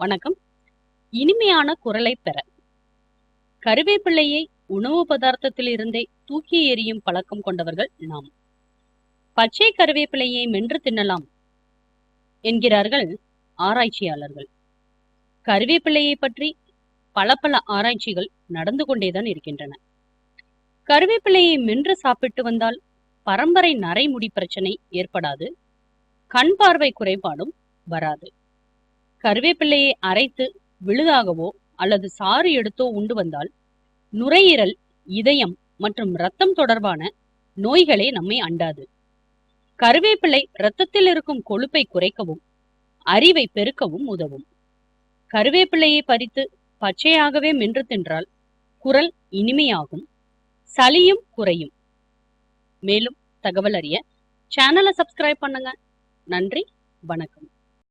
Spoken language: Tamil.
வணக்கம். இனிமையான குரலை பெற கருவேப்பிள்ளையை உணவு பதார்த்தத்திலிருந்தே தூக்கி எறியும் பழக்கம் கொண்டவர்கள் நாம். பச்சை கருவேப்பிலையை மென்று தின்னலாம் என்கிறார்கள் ஆராய்ச்சியாளர்கள். கருவேப்பிலையை பற்றி பல பல ஆராய்ச்சிகள் நடந்து கொண்டேதான் இருக்கின்றன. கருவேப்பிலையை மென்று சாப்பிட்டு வந்தால் பரம்பரை நரைமுடி பிரச்சனை ஏற்படாது. கண் பார்வை குறைபாடும் வராது. கருவேப்பிள்ளையை அரைத்து விழுதாகவோ அல்லது சாறு எடுத்தோ உண்டு வந்தால் நுரையீரல் இதயம் மற்றும் இரத்தம் தொடர்பான நோய்களே நம்மை அண்டாது. கருவேப்பிள்ளை இரத்தத்தில் இருக்கும் கொழுப்பை குறைக்கவும் அறிவை பெருக்கவும் உதவும். கருவேப்பிள்ளையை பறித்து பச்சையாகவே மென்று தின்றால் குரல் இனிமையாகும் சளியும் குறையும். மேலும் தகவல் அறிய சேனலை சப்ஸ்கிரைப் பண்ணுங்க. நன்றி வணக்கம்.